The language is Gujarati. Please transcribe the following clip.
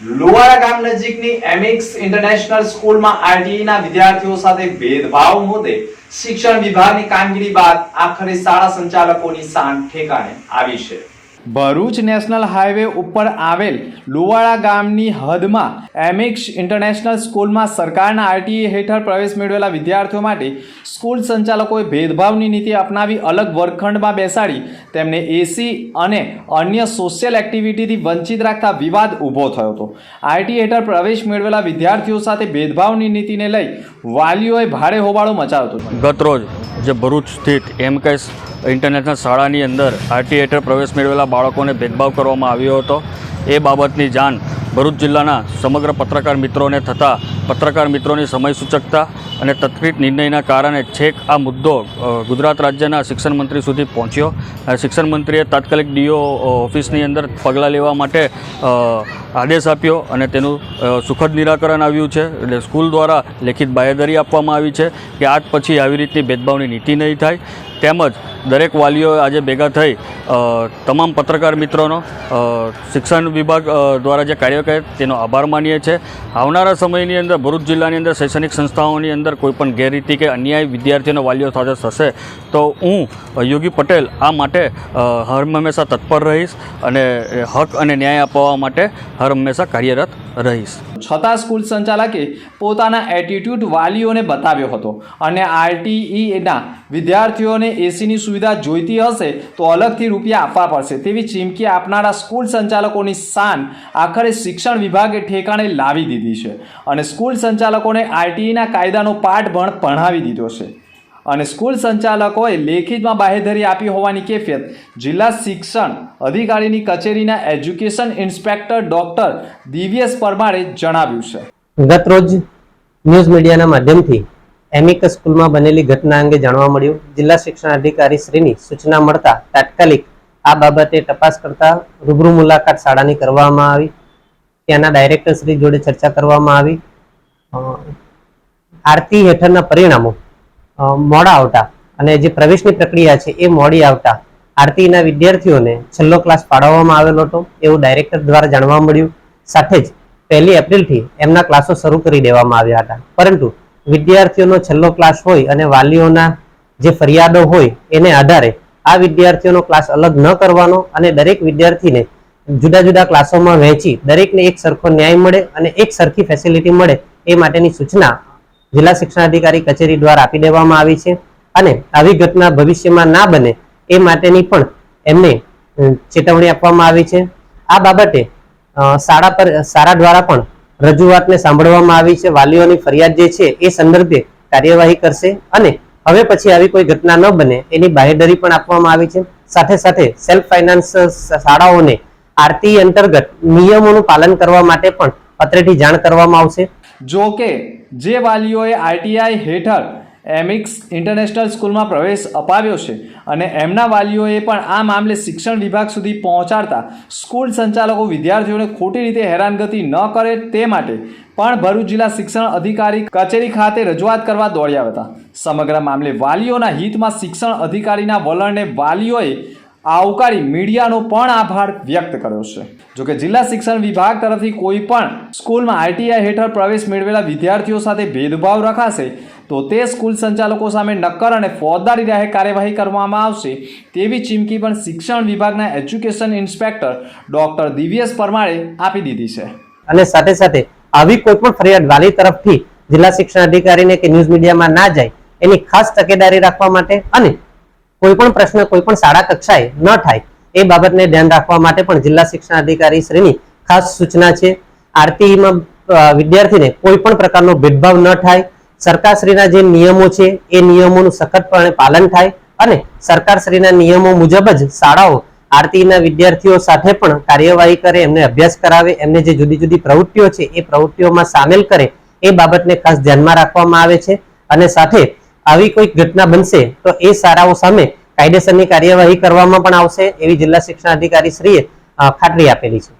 લુવાડા ગામ નજીકની એમિક્સ ઇન્ટરનેશનલ સ્કૂલમાં આરટીઈના વિદ્યાર્થીઓ સાથે ભેદભાવ મુદ્દે શિક્ષણ વિભાગની કામગીરી બાદ આખરે શાળા સંચાલકોની સાન ઠેકાણે આવી છે. ભરૂચ નેશનલ હાઈવે ઉપર આવેલ લુવાડા ગામની હદમાં એમિક્સ ઇન્ટરનેશનલ સ્કૂલમાં સરકારના આરટીએ હેઠળ પ્રવેશ મેળવેલા વિદ્યાર્થીઓ માટે સ્કૂલ સંચાલકોએ ભેદભાવની નીતિ અપનાવી અલગ વર્ગખંડમાં બેસાડી તેમને એસી અને અન્ય સોશિયલ એક્ટિવિટીથી વંચિત રાખતા વિવાદ ઊભો થયો હતો. આરટીઈ હેઠળ પ્રવેશ મેળવેલા વિદ્યાર્થીઓ સાથે ભેદભાવની નીતિને લઈ વાલીઓએ ભારે હોબાળો મચાવ્યો હતો. ગતરોજ જે ભરૂચ સ્થિત એમકેસ ઇન્ટરનેશનલ શાળાની અંદર આરટી હેઠળ પ્રવેશ મેળવેલા બાળકોને ભેદભાવ કરવામાં આવ્યો હતો. એ બાબતની જાણ ભરૂચ જિલ્લાના સમગ્ર પત્રકાર મિત્રોને થતાં પત્રકાર મિત્રોની સમય સૂચકતા અને તત્વિત નિર્ણયના કારણે છેક આ મુદ્દો ગુજરાત રાજ્યના શિક્ષણ મંત્રી સુધી પહોંચ્યો. શિક્ષણ મંત્રીએ તાત્કાલિક ડીઓ ઓફિસની અંદર પગલાં લેવા માટે આદેશ આપ્યો અને તેનું સુખદ નિરાકરણ આવ્યું છે. એટલે સ્કૂલ દ્વારા લેખિત બાહેધરી આપવામાં આવી છે કે આજ પછી આવી રીતની ભેદભાવની નીતિ નહીં થાય. તેમજ દરેક વાલીઓ આજે ભેગા થઈ તમામ પત્રકાર મિત્રોનો શિક્ષણ વિભાગ દ્વારા જે કાર્ય કરે તેનો આભાર માનીએ છીએ. આવનારા સમયની અંદર ભરૂચ જિલ્લાની અંદર શૈક્ષણિક સંસ્થાઓની અંદર કોઈપણ ગેરરીતિ કે અન્યાય વિદ્યાર્થીઓના વાલીઓ સાથે થશે, તો હું યોગી પટેલ આ માટે હર હંમેશા તત્પર રહીશ અને હક અને ન્યાય અપાવવા માટે હર હંમેશા કાર્યરત રહીશ. છતાં સ્કૂલ સંચાલકે પોતાના એટીટ્યૂડ વાલીઓને બતાવ્યો હતો અને આરટીઈના વિદ્યાર્થીઓને એસીની સુવિધા જોઈતી હશે તો અલગથી રૂપિયા આપવા પડશે. તેવી ચીમકી આપનારા સ્કૂલ સંચાલકોની શાન આખરે શિક્ષણ વિભાગે ઠેકાણે લાવી દીધી છે અને સ્કૂલ સંચાલકોને આરટીઈના કાયદાનો પાઠ પણ ભણાવી દીધો છે. અને સ્કૂલ સંચાલકોએ લેખિતમાં બાહેધરી આપી હોવાની કેફિયત જિલ્લા શિક્ષણ અધિકારીની કચેરીના એજ્યુકેશન ઇન્સ્પેક્ટર ડોક્ટર દિવ્યેશ પરમારે જણાવ્યું છે. ગત રોજ ન્યૂઝ મીડિયાના માધ્યમથી એમિકસ સ્કૂલમાં બનેલી ઘટના અંગે જાણવા મળ્યું. જિલ્લા શિક્ષણ અધિકારી શ્રીની સૂચના મળતા તાત્કાલિક આ બાબતે તપાસ કરતા રૂબરૂ મુલાકાત શાળાની કરવામાં આવી. ત્યાંના ડાયરેક્ટર શ્રી જોડે ચર્ચા કરવામાં આવી. આરતી હેઠળના પરિણામો મોડા આવતા અને જે પ્રવેશની પ્રક્રિયા છે એ મોડી આવતા આરતીના વિદ્યાર્થીઓને છેલ્લો ક્લાસ પાડવામાં આવેલો હતો એવું ડાયરેક્ટર દ્વારા જાણવા મળ્યું. સાથે જ પહેલી એપ્રિલથી એમના ક્લાસો શરૂ કરી દેવામાં આવ્યા હતા. પરંતુ વિદ્યાર્થીઓનો છેલ્લો ક્લાસ હોય અને વાલીઓના જે ફરિયાદો હોય એને આધારે આ વિદ્યાર્થીઓનો ક્લાસ અલગ ન કરવાનો અને દરેક વિદ્યાર્થીને જુદા જુદા ક્લાસોમાં વહેંચી દરેકને એક સરખો ન્યાય મળે અને એક સરખી ફેસિલિટી મળે એ માટેની સૂચના જિલ્લા શિક્ષણાધિકારી કચેરી દ્વારા આપી દેવામાં આવી છે અને આવી ઘટના ભવિષ્યમાં ના બને એ માટેની પણ એમને ચેતવણી આપવામાં આવી છે. આ બાબતે શાળા પર, શાળા દ્વારા પણ રજૂઆતને સાંભળવામાં આવી છે. વાલીઓની ફરિયાદ જે છે એ સંદર્ભે કાર્યવાહી કરશે અને હવે પછી આવી કોઈ ઘટના ન બને એની બાહેધરી પણ આપવામાં આવી છે. સાથે સાથે સેલ્ફ ફાઇનાન્સ શાળાઓને આરતી અંતર્ગત નિયમોનું પાલન કરવા માટે પણ અત્રેથી જાણ કરવામાં આવશે. જો કે જે વાલીઓએ આરટીઆઈ હેઠળ એમિક્સ ઇન્ટરનેશનલ સ્કૂલમાં પ્રવેશ અપાવ્યો છે અને એમના વાલીઓએ પણ આ મામલે શિક્ષણ વિભાગ સુધી પહોંચાડતા સ્કૂલ સંચાલકો વિદ્યાર્થીઓને ખોટી રીતે હેરાનગતિ ન કરે તે માટે પણ ભરૂચ જિલ્લા શિક્ષણ અધિકારી કચેરી ખાતે રજૂઆત કરવા દોડ્યા હતા. સમગ્ર મામલે વાલીઓના હિતમાં શિક્ષણ અધિકારીના વલણને વાલીઓએ આવકારી મીડિયાનો પણ આભાર વ્યક્ત કર્યો છે. જોકે જિલ્લા શિક્ષણ વિભાગ તરફથી કોઈ પણ સ્કૂલમાં આઈટીઆઈ હેઠળ પ્રવેશ મેળવેલા વિદ્યાર્થીઓ સાથે ભેદભાવ રખાશે તો તે સ્કૂલ સંચાલકો સામે નક્કર અને ફોજદારી રાહે કાર્યવાહી કરવામાં આવશે તેવી ચીમકી પણ શિક્ષણ વિભાગના એજ્યુકેશન ઇન્સ્પેક્ટર ડોક્ટર દિવ્યેશ પરમારે આપી દીધી છે. અને સાથે સાથે આવી કોઈ પણ ફરિયાદ વાલી તરફથી જિલ્લા શિક્ષણ અધિકારીને કે ન્યૂઝ મીડિયામાં ના જાય એની ખાસ તકેદારી રાખવા માટે અને કોઈ પણ પ્રશ્ન કોઈ પણ શાળા કક્ષાએ ન થાય એ બાબતને ધ્યાન રાખવા માટે પણ જિલ્લા શિક્ષણ અધિકારી શ્રીની ખાસ સૂચના છે. આરટીઈમાં વિદ્યાર્થીને કોઈ પણ પ્રકારનો ભેદભાવ ન થાય સરકારશ્રીના જે નિયમો છે, એ નિયમોનું સખતપણે પાલન થાય અને સરકારશ્રીના નિયમો મુજબ જ શાળાઓ આરતીના વિદ્યાર્થીઓ સાથે પણ કાર્યવાહી કરે, એમને અભ્યાસ કરાવે, એમને જે જુદી જુદી પ્રવૃત્તિઓ છે, એ પ્રવૃત્તિઓમાં સામેલ કરે, એ બાબતને ખાસ ધ્યાનમાં રાખવામાં આવે છે. અને સાથે આવી કોઈ ઘટના બનશે, તો એ શાળાઓ સામે કાયદેસરની કાર્યવાહી કરવામાં પણ આવશે, એવી જિલ્લા શિક્ષણ અધિકારી શ્રીએ ખાતરી આપેલી છે.